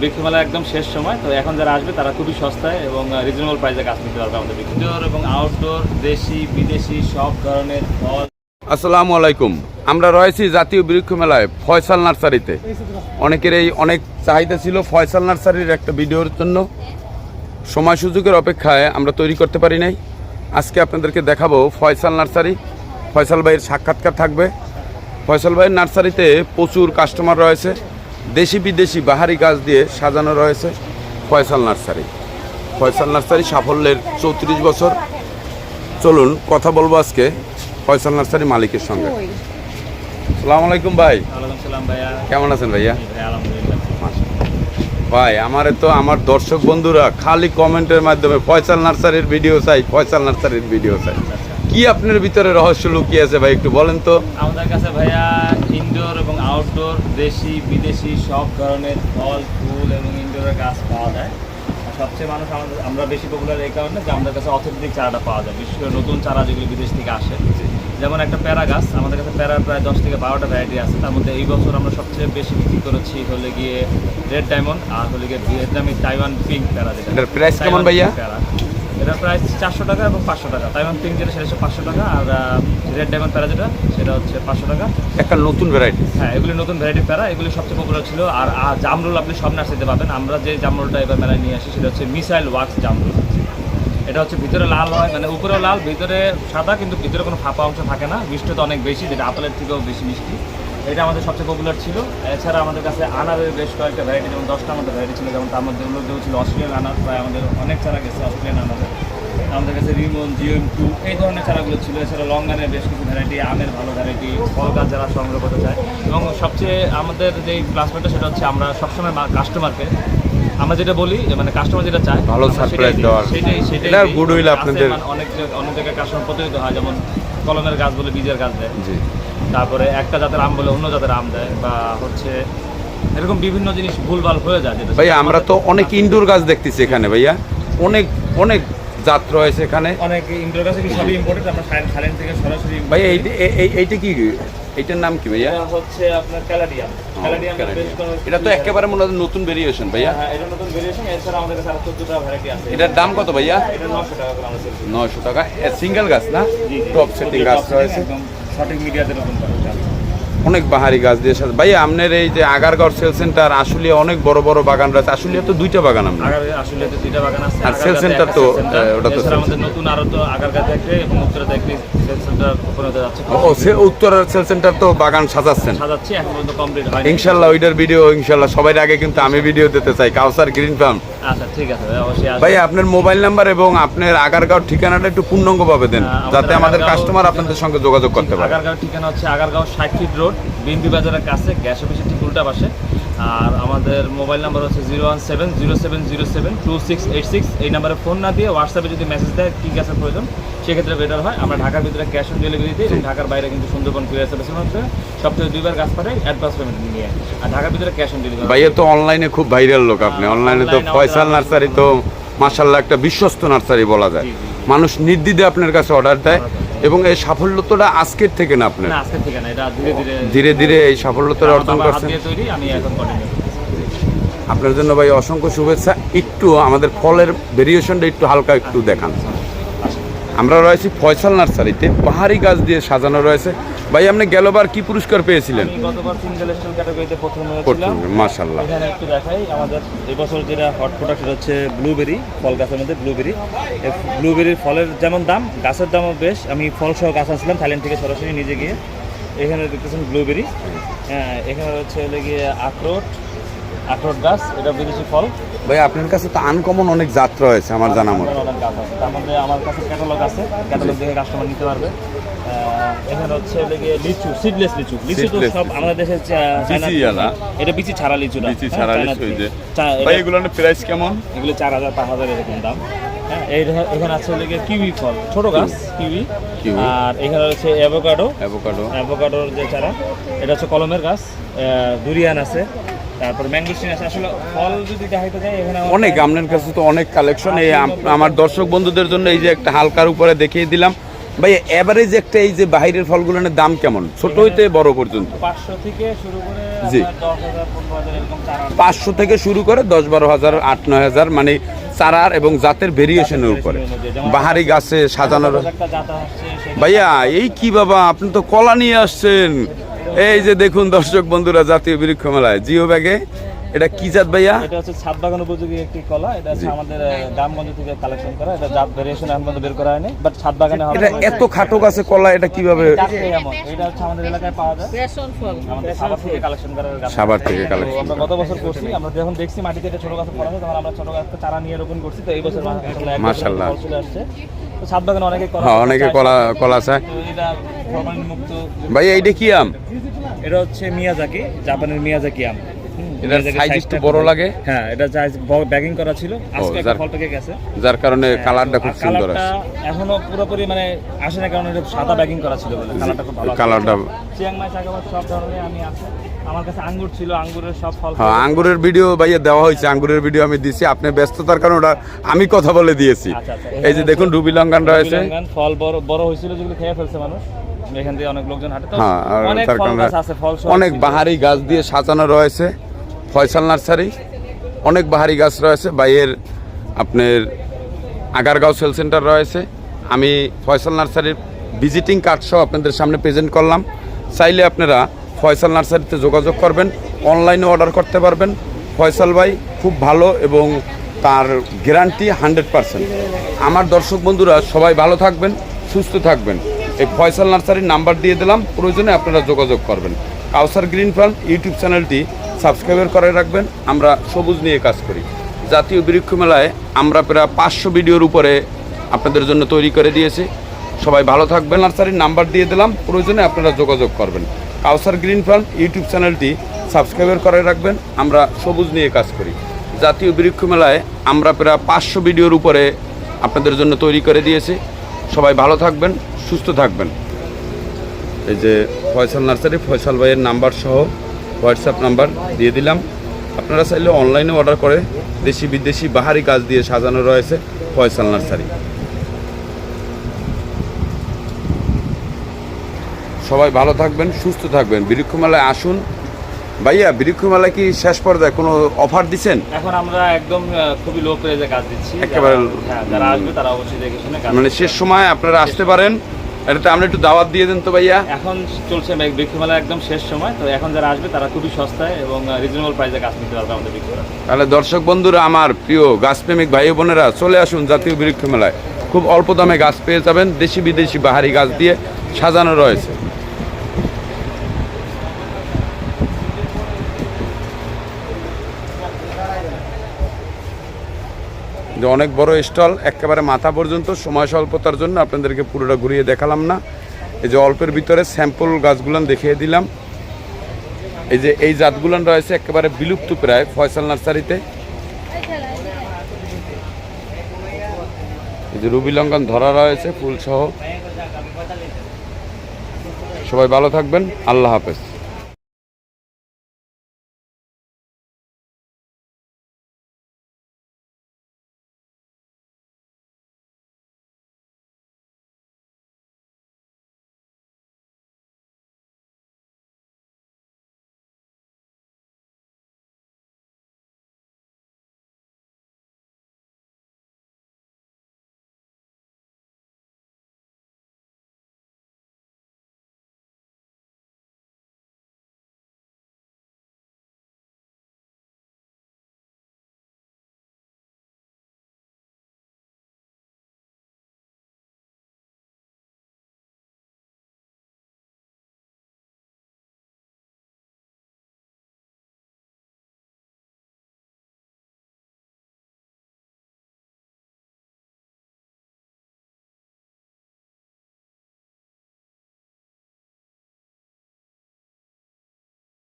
বৃক্ষ মেলা একদম শেষ সময়। তো এখন যারা আসবে তারা খুবই সস্তায় এবং রিজনেবল প্রাইসে গাছ নিতে পারবে আমাদের ইনডোর এবং আউটডোর দেশি বিদেশি সব ধরনের ফল। আসসালামু আলাইকুম। আমরা রয়েছি জাতীয় বৃক্ষ মেলায় ফয়সাল নার্সারিতে। অনেকের এই অনেক চাহিদা ছিল ফয়সাল নার্সারির একটা ভিডিওর জন্য। সময় সুযোগের অপেক্ষায় আমরা তৈরি করতে পারি নাই। আজকে আপনাদেরকে দেখাবো ফয়সাল নার্সারি। ফয়সাল ভাইয়ের সাক্ষাৎকার থাকবে। ফয়সাল ভাইয়ের নার্সারিতে প্রচুর কাস্টমার রয়েছে। দেশি বিদেশি বাহারি গাছ দিয়ে সাজানো রয়েছে ফয়সাল নার্সারি। ফয়সাল নার্সারি সাফল্যের চৌত্রিশ বছর। চলুন কথা বলব আজকে ফয়সাল নার্সারি মালিকের সঙ্গে। সালাম আলাইকুম ভাই। কেমন আছেন ভাইয়া? ভাই আমারে তো আমার দর্শক বন্ধুরা খালি কমেন্টের মাধ্যমে ফয়সাল নার্সারির ভিডিও চাই ফয়সাল নার্সারির ভিডিও চাই। কি আপনার ভিতরে রহস্য লুকিয়ে আছে ভাই একটু বলেন তো? আমাদের কাছে ভাইয়া ইনডোর এবং আউটডোর দেশি বিদেশি সব ধরনের ফল ফুল এবং ইনডোরের গাছ পাওয়া যায়। সবচেয়ে মানুষ আমাদের আমরা বেশি পপুলার এই কারণে যে আমাদের কাছে অথেন্টিক চারাটা পাওয়া যায়। বিশেষ করে নতুন চারা যেগুলো বিদেশ থেকে আসে। যেমন একটা প্যারা গাছ আমাদের কাছে প্যারার প্রায় দশ থেকে বারোটা ভ্যারাইটি আছে। তার মধ্যে এই বছর আমরা সবচেয়ে বেশি বিক্রি করেছি হলে গিয়ে রেড ডায়মন্ড আর হলে গিয়ে ভিয়েতনামি তাইওয়ান পিঙ্ক প্যারা যেটা। price কেমন ভাইয়া? প্যারা। এটা প্রাইস চারশো টাকা এবং পাঁচশো টাকা। তাইওয়ান পিঙ্ক যেটা সেটা হচ্ছে পাঁচশো টাকা আর রেড ডায়মন্ড প্যারা যেটা সেটা হচ্ছে পাঁচশো টাকা। একটা নতুন ভ্যারাইটি হ্যাঁ এগুলি নতুন ভ্যারাইটি প্যারা এগুলি সবচেয়ে পপুলার ছিল। আর জামরুল আপনি সব নার্সারিতে পাবেন আমরা যে জামরুলটা এবার মেলায় নিয়ে আসি সেটা হচ্ছে মিসাইল ওয়াক্স জামরুল। এটা হচ্ছে ভিতরে লাল হয় মানে উপরে লাল ভিতরে সাদা কিন্তু ভিতরে কোনো ফাঁপা অংশ থাকে না। মিষ্টি তো অনেক বেশি যেটা আপেলের থেকেও বেশি মিষ্টি। এটা আমাদের সবচেয়ে পপুলার ছিল এছাড়া আমাদের কাছে আনারের বেশ কয়েকটা ভ্যারাইটি যেমন দশটার মধ্যে ভ্যারাইটি ছিল যেমন তার মধ্যে উল্লেখ ছিল অস্ট্রেলিয়ান আনার প্রায় আমাদের অনেক চারা গেছে অস্ট্রেলিয়ান আনারের আমাদের কাছে রিমন জিএম টু এই ধরনের চারাগুলো ছিল এছাড়া লঙ্গানের বেশ কিছু ভ্যারাইটি আমের ভালো ভ্যারাইটি ফল গাছ যারা সংগ্রহ করতে চায় এবং সবচেয়ে আমাদের যে প্লাস পয়েন্টটা সেটা হচ্ছে আমরা সবসময় কাস্টমারকে আমরা যেটা বলি যে মানে কাস্টমার যেটা চায় ভালো দিই। দেওয়ার। সেটাই সেটাই। আপনাদের। মানে অনেক অনেক জায়গায় কাস্টমার প্রতিনিধিত হয় যেমন কলমের গাছ বলে বীজের গাছ দেয়। জি। তারপরে একটা জাতের আম বলে অন্য জাতের আম দেয় বা হচ্ছে এরকম বিভিন্ন জিনিস ভুলভাল হয়ে যায় যেটা ভাইয়া আমরা তো অনেক ইন্ডোর গাছ দেখতেছি এখানে ভাইয়া। অনেক অনেক জাত রয়েছে এখানে। অনেক ইনডোর সবই ইম্পোর্টেড আমরা থাইল্যান্ড থেকে সরাসরি এইটা কি? এইটার নাম কি ভাইয়া? এটা হচ্ছে আপনার ক্যালাডিয়াম। ক্যালাডিয়াম এটা তো একেবারে মনে হয় নতুন ভেরিয়েশন ভাইয়া। হ্যাঁ এটা নতুন ভেরিয়েশন এছাড়া আমাদের কাছে আরও চোদ্দটা ভ্যারাইটি আছে। এটার দাম কত ভাইয়া? এটা টাকা করে আমরা সেল করি। নয়শো টাকা। সিঙ্গেল গাছ না। টপ সেটিং গাছ রয়েছে। সঠিক মিডিয়াতে গাছ। অনেক বাহারি গাছ দিয়ে সাথে ভাইয়া আপনার এই যে আগারগড় সেল সেন্টার আসলে অনেক বড় বড় বাগান রয়েছে। আসলে তো দুইটা বাগান আগার আসলে তো দুইটা বাগান আছে। আর center একটা তো, ওটা তো আমাদের নতুন আরও তো আগারগাঁতে একটি এবং উত্তরাতে একটি সেল সেন্টার হতে যাচ্ছে। ও সে উত্তরের সেল সেন্টার তো বাগান সাজাচ্ছেন। সাজাচ্ছি এখন পর্যন্ত কমপ্লিট হয়নি। ইনশাল্লাহ ওইটার ভিডিও ইনশাল্লাহ সবার আগে কিন্তু আমি ভিডিও দিতে চাই। কাউসার গ্রিন ফার্ম আচ্ছা ঠিক আছে ভাই, অবশ্যই। ভাই আপনার মোবাইল নাম্বার এবং আপনার আগারগাঁও ঠিকানাটা একটু পূর্ণাঙ্গ ভাবে দেন। হ্যাঁ, যাতে আমাদের কাস্টমার আপনাদের সঙ্গে যোগাযোগ করতে পারে। আগারগাঁও ঠিকানা হচ্ছে আগারগাঁও ষাট ফিট রোড বিএনপি বাজারের কাছে গ্যাস অফিসের ঠিক উল্টা পাশে। আর আমাদের মোবাইল নাম্বার হচ্ছে zero one seven zero seven zero seven two six eight six. এই নাম্বারে ফোন না দিয়ে হোয়াটসঅ্যাপে যদি মেসেজ দেয় কী গ্যাসের প্রয়োজন সেক্ষেত্রে বেটার হয়। আমরা ঢাকার ভিতরে ক্যাশ অন ডেলিভারি দিই এবং ঢাকার বাইরে কিন্তু সুন্দরবন কুরিয়ার সার্ভিসের মধ্যে সপ্তাহে দুইবার গাছ পাঠাই অ্যাডভান্স পেমেন্ট নিয়ে। আর ঢাকার ভিতরে ক্যাশ অন ডেলিভারি ভাইয়া তো অনলাইনে খুব ভাইরাল লোক আপনি। অনলাইনে তো ফয়সাল নার্সারি তো মার্শাল্লাহ একটা বিশ্বস্ত নার্সারি বলা যায়। মানুষ নির্দ্বিধে আপনার কাছে অর্ডার দেয়। এবং এই সাফল্যতাটা আজকের থেকে না আপনার? ধীরে ধীরে এই সাফল্যতা আমার অর্জন করছেন। আপনার জন্য ভাই অসংখ্য শুভেচ্ছা। একটু আমাদের ফলের ভেরিয়েশনটা একটু হালকা একটু দেখান। আমরা রয়েছি ফয়সাল নার্সারিতে পাহাড়ি গাছ দিয়ে সাজানো রয়েছে। ভাই আপনি গেলবার কি পুরস্কার পেয়েছিলেন? গতবার সিঙ্গেল স্টল ক্যাটাগরিতে প্রথম হয়েছিলাম। এখানে একটু দেখাই আমাদের এবছর যেটা হট প্রোডাক্ট হচ্ছে ব্লুবেরি ফল গাছের মধ্যে ব্লুবেরি ব্লুবেরির ফলের যেমন দাম গাছের দামও বেশ। আমি ফল সহ গাছ আসলাম থাইল্যান্ড থেকে সরাসরি নিজে গিয়ে। এখানে দেখতেছেন ব্লুবেরি হ্যাঁ এখানে হচ্ছে হলে গিয়ে আখরোট আখরোট গাছ এটা বিদেশি ফল। ভাই আপনার কাছে তো আনকমন অনেক জাত রয়েছে আমার জানা মতো। অনেক গাছ আছে। তার মধ্যে আমার কাছে ক্যাটালগ আছে। ক্যাটালগ দেখে কাস্টমার নিতে পারবে। এখানে হচ্ছে গিয়ে লিচু সিডলেস লিচু। লিচু তো সব লিচু। আমাদের দেশে বিচি আলা। এটা বিচি ছাড়া লিচুটা বিচি হ্যাঁ, ছাড়া লিচু এই যে। ভাই এগুলোর প্রাইস কেমন? এগুলো চার হাজার পাঁচ হাজার এরকম দাম। হ্যাঁ এই এখানে আছে হলে গিয়ে কিউই ফল। ছোট গাছ কিউই। আর এখানে হচ্ছে অ্যাভোকাডো অ্যাভোকাডো অ্যাভোকাডোর যে চারা এটা হচ্ছে কলমের গাছ। দুরিয়ান আছে। তারপর ম্যাঙ্গোস্টিন আছে। আসলে ফল যদি দেখাইতে যাই এখানে অনেক আপনার কাছে তো অনেক কালেকশন এই আমার দর্শক বন্ধুদের জন্য এই যে একটা হালকার উপরে দেখিয়ে দিলাম। ভাই এভারেজ একটা এই যে বাইরের ফলগুলোর দাম কেমন? ছোট হইতে বড় পর্যন্ত? পাঁচশো থেকে শুরু করে জি। পাঁচশো থেকে শুরু করে দশ বারো হাজার আট নয় হাজার মানে চারার এবং জাতের ভেরিয়েশনের উপরে। বাহারি গাছে সাজানোর ভাইয়া এই কি বাবা আপনি তো কলা নিয়ে আসছেন। এই যে দেখুন দর্শক বন্ধুরা জাতীয় বৃক্ষ মেলায় জিও ব্যাগে এটা কি জাত ভাইয়া? এটা হচ্ছে ছাদ বাগান উপযোগী একটি কলা। এটা হচ্ছে আমাদের আহ, গ্রামগঞ্জ থেকে কালেকশন করা। এটা জাত ভেরিয়েশন এখন বের করা হয়নি বাট ছাদ বাগানে হবে। এটা এত খাটো গাছে কলা এটা কীভাবে এটা হচ্ছে আমাদের এলাকায় পাওয়া যায়। রেশন ফল। আমাদের সাবার থেকে কালেকশন করার গাছ। সাভার থেকে কালেকশন আমরা গত বছর করছি আমরা যখন দেখছি মাটিতে এটা ছোট গাছ পড়া হয় তখন আমরা ছোট গাছটা চারা নিয়ে রোপণ করছি। তো এই বছর মাশাআল্লাহ। চলে আসছে। তো ছাদ বাগানে অনেকে কলা হ্যাঁ অনেকে কলা কলা চায় এটা ফরমালিন মুক্ত ভাইয়া এইটা কি আম? এটা হচ্ছে মিয়াজাকি জাপানের মিয়াজাকি আম। মিয়াজাকি সাইজ একটু বড় লাগে। হ্যাঁ এটা ব্যাগিং করা ছিল। আজকে একটা যার- ফল পেকে গেছে। যার কারণে কালারটা খুব সুন্দর আছে। এখনও পুরোপুরি মানে আসে না কারণ এটা সাদা ব্যাগিং করা ছিল বলে। কালারটা খুব ভালো কালারটা চাকাবাদ সব ধরনের আমি আছে। আমার কাছে আঙ্গুর ছিল আঙ্গুরের সব ফল হ্যাঁ আঙ্গুরের ভিডিও ভাইয়া দেওয়া হয়েছে আঙ্গুরের ভিডিও আমি দিছি আপনি ব্যস্ততার কারণে ওটা আমি কথা বলে দিয়েছি। আচ্ছা, আচ্ছা। এই যে দেখুন রুবি লঙ্কান রয়েছে। ফল বড় বড় হয়েছিল যেগুলো খেয়ে ফেলছে মানুষ। এখান থেকে অনেক লোকজন হাঁটে। হ্যাঁ অনেক বাহারি গাছ দিয়ে সাজানো রয়েছে। ফয়সাল নার্সারি। অনেক বাহারি গাছ রয়েছে। বাইয়ের আপনার আগারগাঁও সেল সেন্টার রয়েছে। আমি ফয়সাল নার্সারির ভিজিটিং কার্ড সহ আপনাদের সামনে প্রেজেন্ট করলাম। চাইলে আপনারা ফয়সাল নার্সারিতে যোগাযোগ করবেন, অনলাইনে অর্ডার করতে পারবেন। ফয়সাল ভাই খুব ভালো এবং তার গ্যারান্টি হান্ড্রেড পারসেন্ট। আমার দর্শক বন্ধুরা, সবাই ভালো থাকবেন, সুস্থ থাকবেন। এই ফয়সাল নার্সারির নাম্বার দিয়ে দিলাম। প্রয়োজনে আপনারা যোগাযোগ করবেন। কাউসার গ্রিন ফার্ম ইউটিউব চ্যানেলটি সাবস্ক্রাইবার করে রাখবেন। আমরা সবুজ নিয়ে কাজ করি। জাতীয় বৃক্ষ মেলায় আমরা প্রায় পাঁচশো ভিডিওর উপরে আপনাদের জন্য তৈরি করে দিয়েছি। সবাই ভালো থাকবেন। নার্সারির নাম্বার দিয়ে দিলাম। প্রয়োজনে আপনারা যোগাযোগ করবেন। কাউসার গ্রিন ফার্ম ইউটিউব চ্যানেলটি সাবস্ক্রাইবার করে রাখবেন। আমরা সবুজ নিয়ে কাজ করি। জাতীয় বৃক্ষ মেলায় আমরা প্রায় পাঁচশো ভিডিওর উপরে আপনাদের জন্য তৈরি করে দিয়েছি। সবাই ভালো থাকবেন, সুস্থ থাকবেন। এই যে ফয়সাল নার্সারি, ফয়সাল ভাইয়ের নাম্বার সহ হোয়াটসঅ্যাপ নাম্বার দিয়ে দিলাম। আপনারা চাইলে অনলাইনে অর্ডার করে দেশি বিদেশি বাহারি কাজ দিয়ে সাজানো রয়েছে ফয়সাল নার্সারি। সবাই ভালো থাকবেন সুস্থ থাকবেন। বৃক্ষমেলায় আসুন। ভাইয়া বৃক্ষমেলায় কি শেষ পর্যায়ে কোনো অফার দিচ্ছেন? এখন আমরা একদম খুবই লো প্রাইজে গাছ দিচ্ছি। একেবারে যারা- হ্যাঁ আসবে তারা অবশ্যই দেখে শুনে মানে শেষ সময় আপনারা আসতে পারেন। এটাতে আমরা একটু দাওয়াত দিয়ে দেন তো ভাইয়া। এখন চলছে বিক্রিমেলা একদম শেষ সময় তো এখন যারা আসবে তারা খুবই সস্তায় এবং রিজনেবল প্রাইসে গাছ নিতে পারবে আমাদের বৃক্ষমেলা তাহলে দর্শক বন্ধুরা আমার প্রিয় গাছপ্রেমিক ভাই বোনেরা চলে আসুন জাতীয় বৃক্ষ মেলায় খুব অল্প দামে গাছ পেয়ে যাবেন দেশি বিদেশি বাহারি গাছ দিয়ে সাজানো রয়েছে। যে অনেক বড় স্টল, একেবারে মাথা পর্যন্ত, সময় স্বল্পতার জন্য আপনাদেরকে পুরোটা ঘুরিয়ে দেখালাম না। এই যে অল্পের ভিতরে স্যাম্পল গাছগুলান দেখিয়ে দিলাম। এই যে এই জাতগুলান রয়েছে একেবারে বিলুপ্ত প্রায় ফয়সাল নার্সারিতে। এই যে রুবি লঙ্কন ধরা রয়েছে ফুলসহ সবাই ভালো থাকবেন, আল্লাহ হাফেজ।